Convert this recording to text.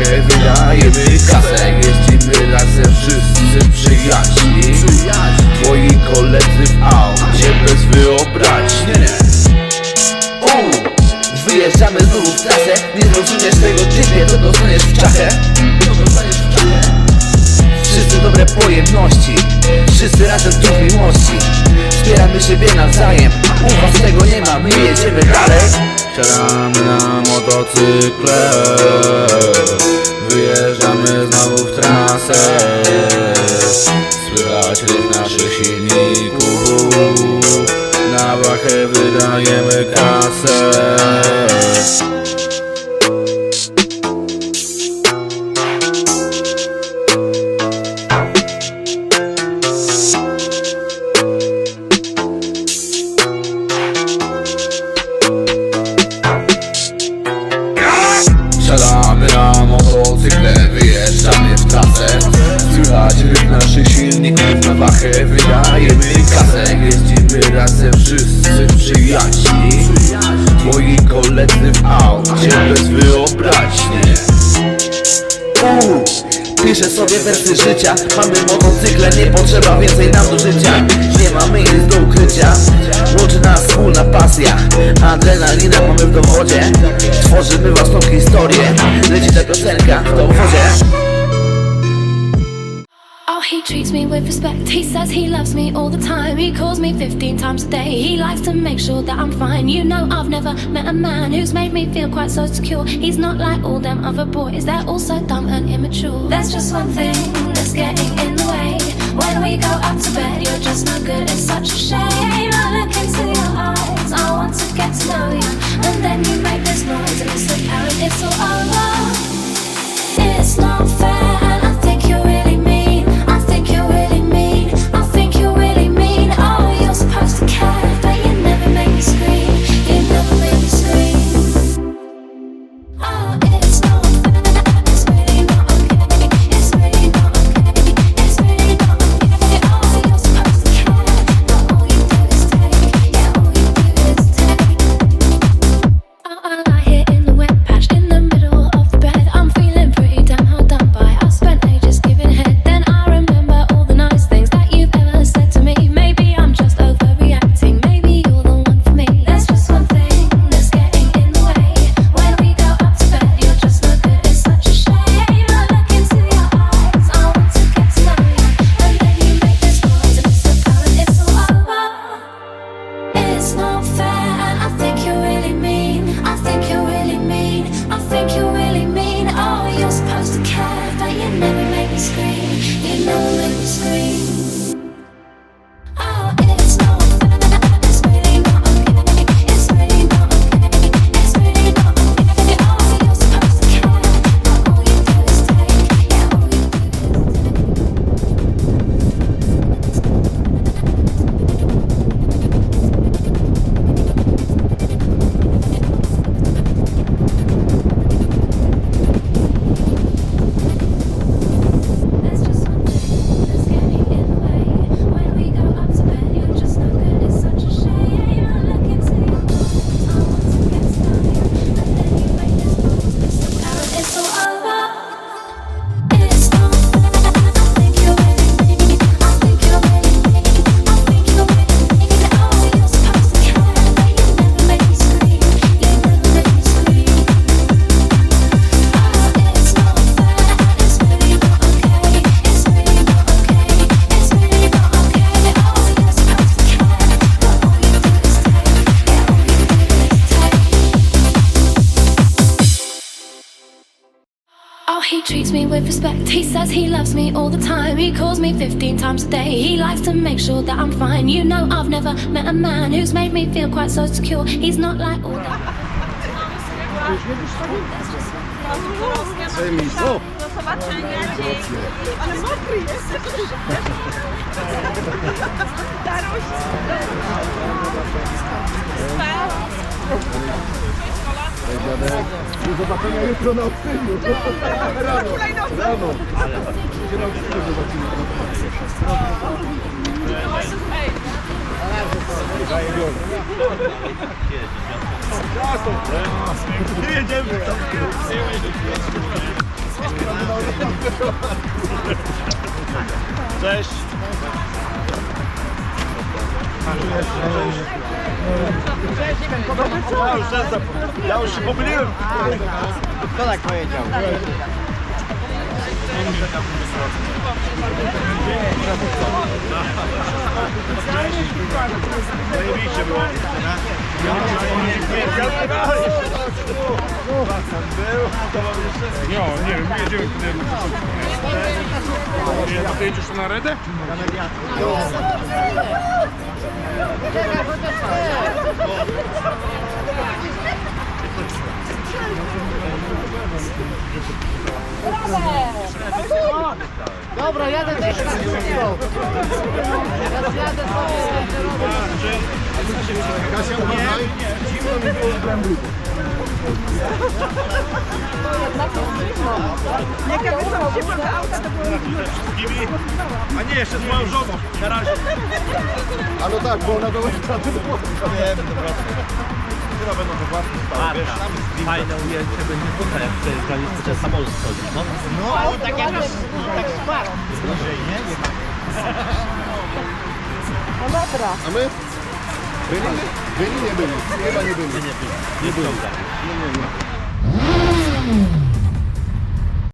wachę wydajemy. Kasę Jeździmy razem wszyscy przyjaźni. Twoi koledzy w aucie bez wyobraźni. Wyjeżdżamy znowu w trasę. Nie zrozumiesz tego typie, to dostaniesz w czachę. Wszyscy dobre pojemności. Wszyscy razem tu miłości. Wspieramy siebie nawzajem. U was tego nie ma, my jedziemy dalej Siadamy na motocykle. Wyjeżdżamy znowu w trasę. Słychać ryk naszych silników. Na wachę wydajemy kasę wszyscy przyjaźni. Twoi koledzy w aucie bez wyobraźni. Piszę sobie wersy życia. Mamy motocykle, nie potrzeba więcej nam do życia. Nie mamy nic do ukrycia. Łączy nas wspólna pasja. Adrenalina mamy w dowodzie. Tworzymy własną historię. Leci ta piosenka w dowodzie Oh, he treats me with respect. He says he loves me all the time. He calls me 15 times a day. He likes to make sure that I'm fine. You know, I've never met a man who's made me feel quite so secure. He's not like all them other boys, they're all so dumb and immature. There's just one thing that's getting in treats me with respect. He says he loves me all the time. He calls me 15 times a day. He likes to make sure that I'm fine. You know, I've never met a man who's made me feel quite so secure. He's not like all that. Do zobaczenia, dzięki. Ale mokry jest. Daruś. Do zobaczenia jutro na odcinku. Rano. Rano. Gdzie na odcinku zobaczymy. Ej, Cześć. Ja już, raz zapomniałem. ja już się pomyliłem. Kto tak powiedział? Zajebiście było. Nie, nie wiem, my jedziemy wtedy. Nie, a ty jedziesz na redę? Dobra, jadę też na. Ja jadę Kasia, uważaj. Jak ja wychodziłem do auta, to było Kimi. A nie, jeszcze z moją żoną. Na razie. A no tak, bo ona dołącza do Nie, będę wracał. Chyba będą we własnym stale, wiesz? Fajne ujęcie będzie tutaj, jak przejeżdżali przez samolot chodzi, no. No, ale tak jakoś tak spadł. A my? Byli, nie byli. Chyba nie byli. Benimle, benimle böyle. Eyvallah benimle. Benimle. Benimle. Benimle. Benimle.